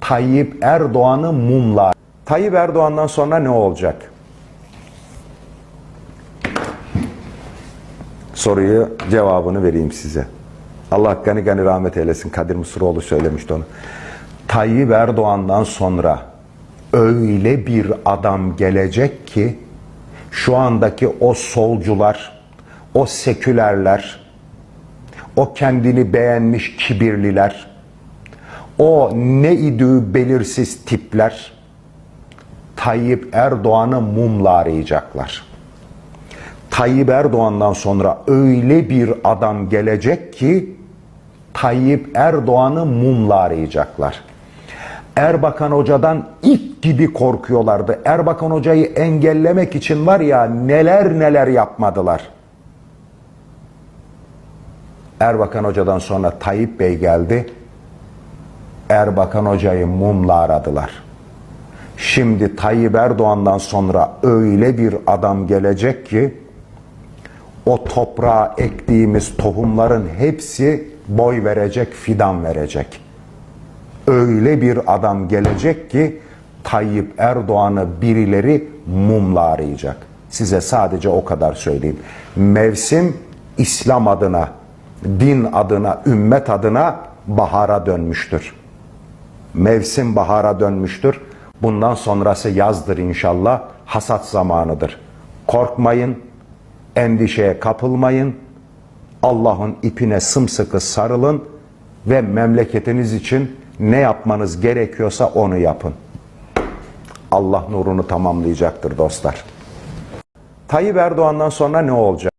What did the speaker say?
Tayyip Erdoğan'ı mumlar. Tayyip Erdoğan'dan sonra ne olacak? Soruyu cevabını vereyim size. Allah gani gani rahmet eylesin. Kadir Mısıroğlu söylemişti onu. Tayyip Erdoğan'dan sonra öyle bir adam gelecek ki şu andaki o solcular, o sekülerler, o kendini beğenmiş kibirliler, o ne idüğü belirsiz tipler Tayyip Erdoğan'ı mumla arayacaklar. Tayyip Erdoğan'dan sonra öyle bir adam gelecek ki Tayyip Erdoğan'ı mumla arayacaklar. Erbakan Hoca'dan ilk gibi korkuyorlardı. Erbakan Hoca'yı engellemek için var ya neler neler yapmadılar. Erbakan Hoca'dan sonra Tayyip Bey geldi. Erbakan Hoca'yı mumla aradılar. Şimdi Tayyip Erdoğan'dan sonra öyle bir adam gelecek ki o toprağa ektiğimiz tohumların hepsi boy verecek, fidan verecek. Öyle bir adam gelecek ki Tayyip Erdoğan'ı birileri mumla arayacak. Size sadece o kadar söyleyeyim. Mevsim İslam adına, din adına, ümmet adına bahara dönmüştür. Mevsim bahara dönmüştür. Bundan sonrası yazdır inşallah. Hasat zamanıdır. Korkmayın, endişeye kapılmayın. Allah'ın ipine sımsıkı sarılın ve memleketiniz için ne yapmanız gerekiyorsa onu yapın. Allah nurunu tamamlayacaktır dostlar. Tayyip Erdoğan'dan sonra ne olacak?